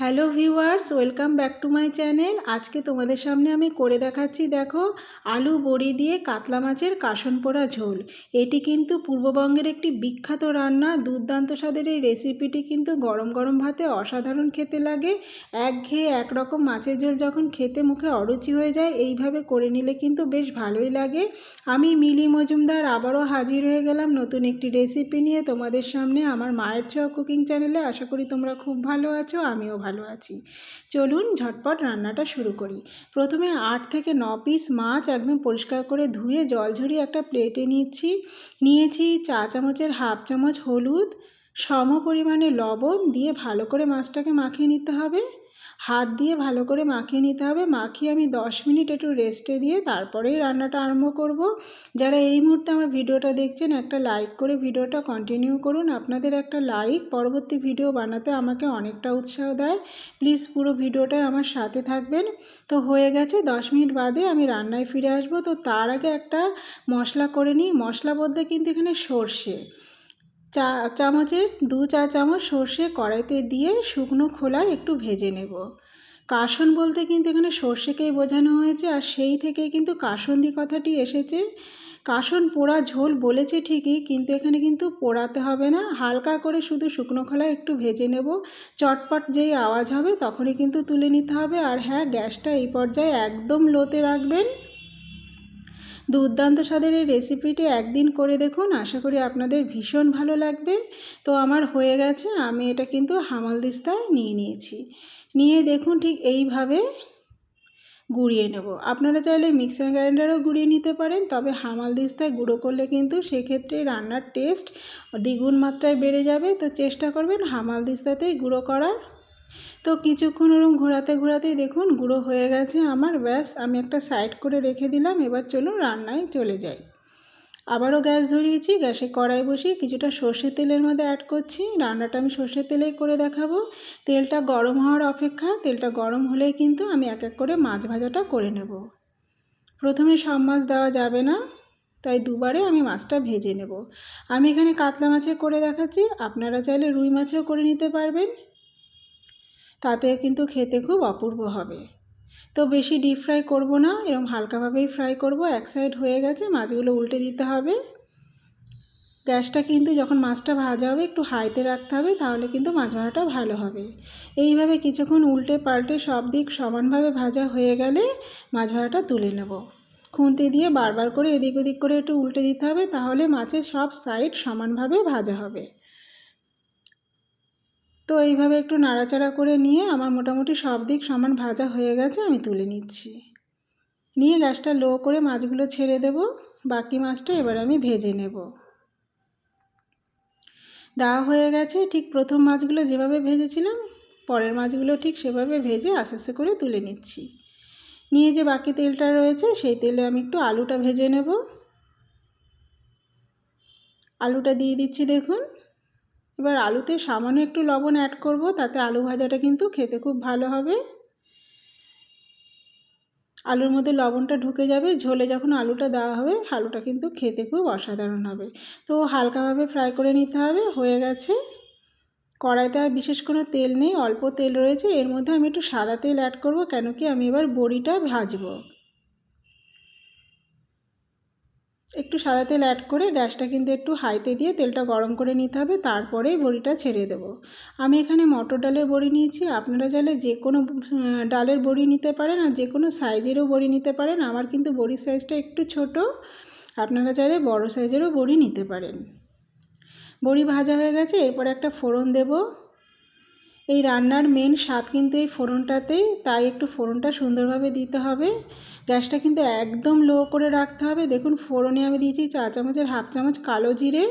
Hello viewers, welcome back to my channel. আজকে তোমাদের সামনে আমি করে দেখাচ্ছি, দেখো, আলু বড়ি দিয়ে কাতলা মাছের কাসন পোড়া ঝোল। এটি কিন্তু পূর্ববঙ্গের একটি বিখ্যাত রান্না। দুর্দান্ত স্বাদের এই রেসিপিটি কিন্তু গরম গরম ভাতে অসাধারণ খেতে লাগে। একঘেয়ে একরকম মাছের ঝোল যখন খেতে মুখে অরুচি হয়ে যায়, এইভাবে করে নিলে কিন্তু বেশ ভালোই লাগে। আমি মিলি মজুমদার, আবারও হাজির হয়ে গেলাম নতুন একটি রেসিপি নিয়ে তোমাদের সামনে। আমার মায়ের ছোঁয়া কুকিং চ্যানেলে আশা করি তোমরা খুব ভালো আছো, আমিও ভালো আছি। চলুন ঝটপট রান্নাটা শুরু করি। প্রথমে আট থেকে ন পিস মাছ একদম পরিষ্কার করে ধুয়ে জল ঝরিয়ে একটা প্লেটে নিচ্ছি। নিয়েছি চা চামচের হাফ চামচ হলুদ। সম পরিমাণে লবণ দিয়ে ভালো করে মাছটাকে মাখিয়ে নিতে হবে। হাত দিয়ে ভালো করে মাখিয়ে নিতে হবে। মাখিয়ে আমি দশ মিনিট একটু রেস্টে দিয়ে তারপরেই রান্নাটা আরম্ভ করব। যারা এই মুহূর্তে আমার ভিডিওটা দেখছেন, একটা লাইক করে ভিডিওটা কন্টিনিউ করুন। আপনাদের একটা লাইক পরবর্তী ভিডিও বানাতে আমাকে অনেকটা উৎসাহ দেয়। প্লিজ পুরো ভিডিওটায় আমার সাথে থাকবেন। তো হয়ে গেছে, দশ মিনিট বাদে আমি রান্নায় ফিরে আসব। তো তার আগে একটা মশলা করে নিই। মশলা বলতে কিন্তু এখানে সর্ষে। চা, চামচের দু চা চামচ সর্ষে কড়াইতে দিয়ে শুকনো খোলায় একটু ভেজে নেব। কাসন বলতে কিন্তু এখানে সর্ষেকেই বোঝানো হয়েছে আর সেই থেকেই কিন্তু কাসন্দি কথাটি এসেছে। কাসন পোড়া ঝোল বলেছে ঠিকই, কিন্তু এখানে কিন্তু পোড়াতে হবে না। হালকা করে শুধু শুকনো খোলায় একটু ভেজে নেব। চটপট যেই আওয়াজ হবে তখনই কিন্তু তুলে নিতে হবে। আর হ্যাঁ গ্যাসটা এই পর্যায়ে একদম লোতে রাখবেন। দুর্দান্ত স্বাদের এই রেসিপিটি একদিন করে দেখুন। আশা করি আপনাদের ভীষণ ভালো লাগবে। তো আমার হয়ে গেছে, আমি এটা কিন্তু হামাল দিস্তায় নিয়ে নিয়েছি। নিয়ে দেখুন ঠিক এইভাবে গুঁড়িয়ে নেব। আপনারা চাইলে মিক্সার গ্রাইন্ডারও গুঁড়িয়ে নিতে পারেন, তবে হামাল দিস্তায় গুঁড়ো করলে কিন্তু সেক্ষেত্রে রান্নার টেস্ট দ্বিগুণ মাত্রায় বেড়ে যাবে। তো চেষ্টা করবেন হামাল দিস্তাতেই গুঁড়ো করার। তো কিছুক্ষণ ওরম ঘোরাতে ঘোরাতেই দেখুন গুঁড়ো হয়ে গেছে আমার, ব্যাস আমি একটা সাইড করে রেখে দিলাম, এবার চলুন রান্নায় চলে যাই। আবারও গ্যাস ধরিয়েছি, গ্যাসে কড়াই বসিয়ে কিছুটা সর্ষের তেলের মধ্যে অ্যাড করছি, রান্নাটা আমি সর্ষের তেলেই করে দেখাবো। তেলটা গরম হওয়ার অপেক্ষা, তেলটা গরম হলেই কিন্তু আমি এক এক করে মাছ ভাজাটা করে নেব। প্রথমে সব মাছ দেওয়া যাবে না, তাই দুবারে আমি মাছটা ভেজে নেব। আমি এখানে কাতলা মাছের করে দেখাচ্ছি, আপনারা চাইলে রুই মাছেও করে নিতে পারবেন। তাতে কিন্তু খেতে খুব অপূর্ব হবে। তো বেশি ডিপ ফ্রাই করব না এরকম হালকাভাবেই ফ্রাই করব, এক সাইড হয়ে গেছে, মাছগুলো উল্টে দিতে হবে। গ্যাসটা কিন্তু যখন মাছটা ভাজা হবে, একটু হাইতে রাখতে হবে, তাহলে কিন্তু মাছ ভাজাটা ভালো হবে। এইভাবে কিছুক্ষণ উল্টে পাল্টে সব দিক সমানভাবে ভাজা হয়ে গেলে মাছ ভাজাটা তুলে নেব। খুন্তি দিয়ে বারবার করে এদিক ওদিক করে একটু উল্টে দিতে হবে, তাহলে মাছের সব সাইড সমানভাবে ভাজা হবে। তো এইভাবে একটু নাড়াচাড়া করে নিয়ে আমার মোটামুটি সব দিক সমান ভাজা হয়ে গেছে, আমি তুলে নিচ্ছি। নিয়ে গ্যাসটা লো করে মাছগুলো ছেড়ে দেব, বাকি মাছটা এবার আমি ভেজে নেব। দেওয়া হয়ে গেছে, ঠিক প্রথম মাছগুলো যেভাবে ভেজেছিলাম, পরের মাছগুলো ঠিক সেভাবে ভেজে আস্তে আস্তে করে তুলে নিচ্ছি। নিয়ে যে বাকি তেলটা রয়েছে, সেই তেলে আমি একটু আলুটা ভেজে নেব। আলুটা দিয়ে দিচ্ছি দেখুন। এবার আলুতে সামান্য একটু লবণ অ্যাড করব, তাতে আলু ভাজাটা কিন্তু খেতে খুব ভালো হবে। আলুর মধ্যে লবণটা ঢুকে যাবে, ঝোলে যখন আলুটা দেওয়া হবে, আলুটা কিন্তু খেতে খুব অসাধারণ হবে। তো হালকাভাবে ফ্রাই করে নিতে হবে, হয়ে গেছে। কড়াইতে আর বিশেষ কোনো তেল নেই, অল্প তেল রয়েছে, এর মধ্যে আমি একটু সাদা তেল অ্যাড করব, কেন কি আমি এবার বড়িটা ভাজবো। একটু সাদা তেল অ্যাড করে গ্যাসটা কিন্তু একটু হাইতে দিয়ে তেলটা গরম করে নিতে হবে, তারপরেই বড়িটা ছেড়ে দেব। আমি এখানে মটর ডালের বড়ি নিয়েছি, আপনারা চাইলে যে কোনো ডালের বড়ি নিতে পারেন আর যে কোনো সাইজেরও বড়ি নিতে পারেন, আমার কিন্তু বড়ির সাইজটা একটু ছোট, আপনারা চাইলে বড় সাইজেরও বড়ি নিতে পারেন। বড়ি ভাজা হয়ে গেছে, এরপর একটা ফোড়ন দেব। এই রান্নার মেন স্বাদ কিন্তু এই ফোড়নটাতেই, তাই একটু ফোড়নটা সুন্দরভাবে দিতে হবে। গ্যাসটা কিন্তু একদম লো করে রাখতে হবে। দেখুন, ফোড়নে আমি দিয়েছি চা চামচের হাফ চামচ কালো জিরে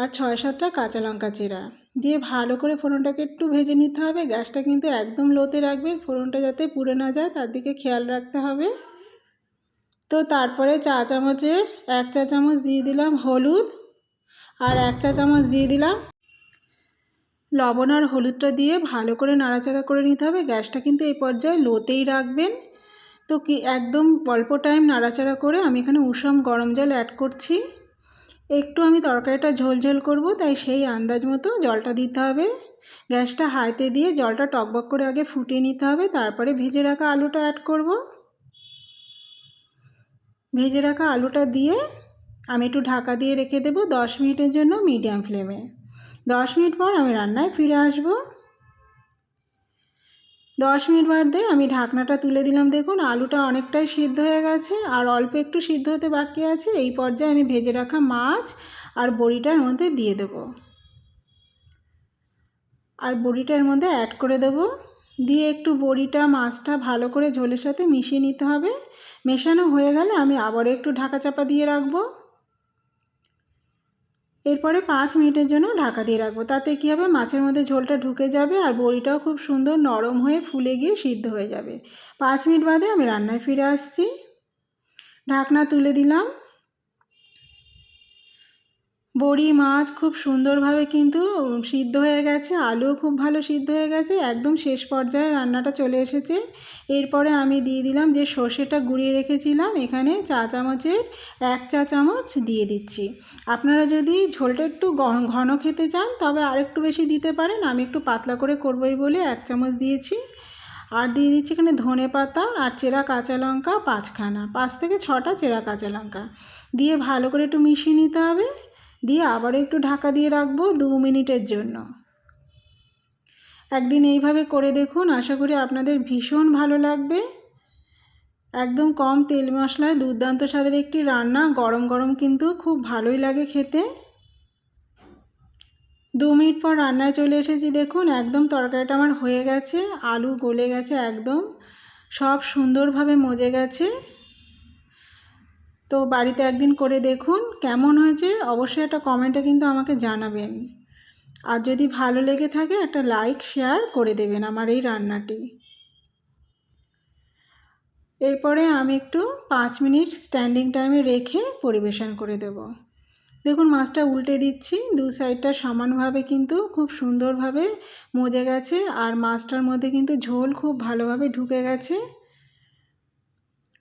আর ছয় সাতটা কাঁচা লঙ্কা চেরা। দিয়ে ভালো করে ফোড়নটাকে একটু ভেজে নিতে হবে। গ্যাসটা কিন্তু একদম লোতে রাখবেন। ফোড়নটা যাতে পুড়ে না যায়, তার দিকে খেয়াল রাখতে হবে। তো তারপরে চা চামচের এক চা চামচ দিয়ে দিলাম হলুদ আর এক চা চামচ দিয়ে দিলাম লবণ আর হলুদটা দিয়ে ভালো করে নাড়াচাড়া করে নিতে হবে। গ্যাসটা কিন্তু এই পর্যায়ে লোতেই রাখবেন। তো কি একদম অল্প টাইম নাড়াচাড়া করে আমি এখানে উষম গরম জল অ্যাড করছি। একটু আমি তরকারিটা ঝোল ঝোল করব, তাই সেই আন্দাজ মতো জলটা দিতে হবে। গ্যাসটা হাইতে দিয়ে জলটা টকবক করে আগে ফুটিয়ে নিতে হবে, তারপরে ভেজে রাখা আলুটা অ্যাড করব। ভেজে রাখা আলুটা দিয়ে আমি একটু ঢাকা দিয়ে রেখে দেবো দশ মিনিটের জন্য মিডিয়াম ফ্লেমে দশ মিনিট পর আমি রান্নায় ফিরে আসব। দশ মিনিট বাদে আমি ঢাকনাটা তুলে দিলাম। দেখুন, আলুটা অনেকটাই সিদ্ধ হয়ে গেছে আর অল্প একটু সিদ্ধ হতে বাকি আছে। এই পর্যায়ে আমি ভেজে রাখা মাছ আর বড়িটার মধ্যে দিয়ে দেব। আর বড়িটার মধ্যে অ্যাড করে দেব। দিয়ে একটু বড়িটা, মাছটা ভালো করে ঝোলের সাথে মিশিয়ে নিতে হবে। মেশানো হয়ে গেলে আমি আবারও একটু ঢাকা চাপা দিয়ে রাখব। এরপরে পাঁচ মিনিটের জন্য ঢাকা দিয়ে রাখব। তাতে কী হবে? মাছের মধ্যে ঝোলটা ঢুকে যাবে আর বড়িটাও খুব সুন্দর নরম হয়ে ফুলে গিয়ে সিদ্ধ হয়ে যাবে। পাঁচ মিনিট বাদে আমি রান্নায় ফিরে আসছি। ঢাকনা তুলে দিলাম। বড়ি, মাছ খুব সুন্দরভাবে কিন্তু সিদ্ধ হয়ে গেছে, আলুও খুব ভালো সিদ্ধ হয়ে গেছে, একদম শেষ পর্যায়ে রান্নাটা চলে এসেছে। এরপরে আমি দিয়ে দিলাম যে সর্ষেটা গুঁড়িয়ে রেখেছিলাম, এখানে চা চামচের এক চা চামচ দিয়ে দিচ্ছি। আপনারা যদি ঝোলটা একটু ঘন খেতে চান, তবে আরেকটু বেশি দিতে পারেন, আমি একটু পাতলা করে করবই বলে এক চামচ দিয়েছি। আর দিয়ে দিচ্ছি এখানে ধনে পাতা আর চেরা কাঁচা লঙ্কা পাঁচখানা, পাঁচ থেকে ছটা চেরা কাঁচা লঙ্কা। দিয়ে ভালো করে একটু মিশিয়ে নিতে হবে। দিয়ে আবারও একটু ঢাকা দিয়ে রাখব দু মিনিটের জন্য। একদিন এইভাবে করে দেখুন, আশা করি আপনাদের ভীষণ ভালো লাগবে। একদম কম তেল মশলায় দুর্দান্ত স্বাদের একটি রান্না, গরম গরম কিন্তু খুব ভালোই লাগে খেতে। দু মিনিট পর রান্নায় চলে এসেছি, দেখুন একদম তরকারিটা আমার হয়ে গেছে, আলু গলে গেছে একদম, সব সুন্দরভাবে মজে গেছে। তো বাড়িতে একদিন করে দেখুন কেমন হয়েছে। অবশ্যই একটা কমেন্টে কিন্তু আমাকে জানাবেন। আর যদি ভালো লেগে থাকে একটা লাইক শেয়ার করে দেবেন আমার এই রান্নাটি। এরপরে আমি একটু পাঁচ মিনিট স্ট্যান্ডিং টাইমে রেখে পরিবেশন করে দেব। দেখুন মাছটা উল্টে দিচ্ছি। দু সাইডটা সমানভাবে কিন্তু খুব সুন্দরভাবে মজে গেছে। আর মাছটার মধ্যে কিন্তু ঝোল খুব ভালোভাবে ঢুকে গেছে।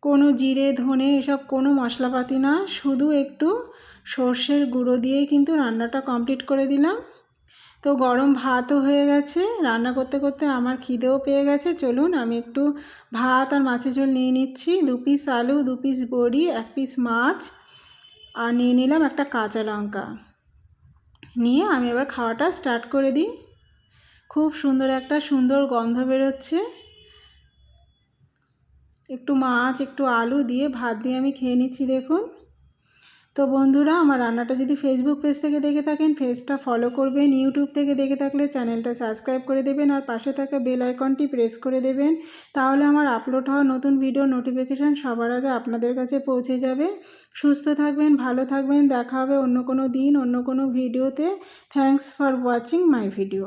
কোনো জিরে, ধনে এসব কোনো মশলাপাতি না, শুধু একটু সর্ষের গুঁড়ো দিয়েই কিন্তু রান্নাটা কমপ্লিট করে দিলাম। তো গরম ভাতও হয়ে গেছে, রান্না করতে করতে আমার খিদেও পেয়ে গেছে। চলুন আমি একটু ভাত আর মাছের ঝোল নিয়ে নিচ্ছি। দু পিস আলু, দু পিস বড়ি, এক পিস মাছ আর নিয়ে নিলাম একটা কাঁচা লঙ্কা। নিয়ে আমি এবার খাওয়াটা স্টার্ট করে দিই। খুব সুন্দর একটা সুন্দর গন্ধ বেরোচ্ছে। একটু মাছ, একটু আলু দিয়ে ভাত দিয়ে আমি খেয়ে নিচ্ছি, দেখুন। তো বন্ধুরা, আমার রান্নাটা যদি ফেসবুক পেজ থেকে দেখে থাকেন পেজটা ফলো করবেন ইউটিউব থেকে দেখে থাকলে চ্যানেলটা সাবস্ক্রাইব করে দেবেন আর পাশে থাকা বেল আইকনটি প্রেস করে দেবেন। তাহলে আমার আপলোড হওয়া নতুন ভিডিও নোটিফিকেশান সবার আগে আপনাদের কাছে পৌঁছে যাবে। সুস্থ থাকবেন, ভালো থাকবেন, দেখা হবে অন্য কোনো দিন, অন্য কোনো ভিডিওতে thanks for watching my video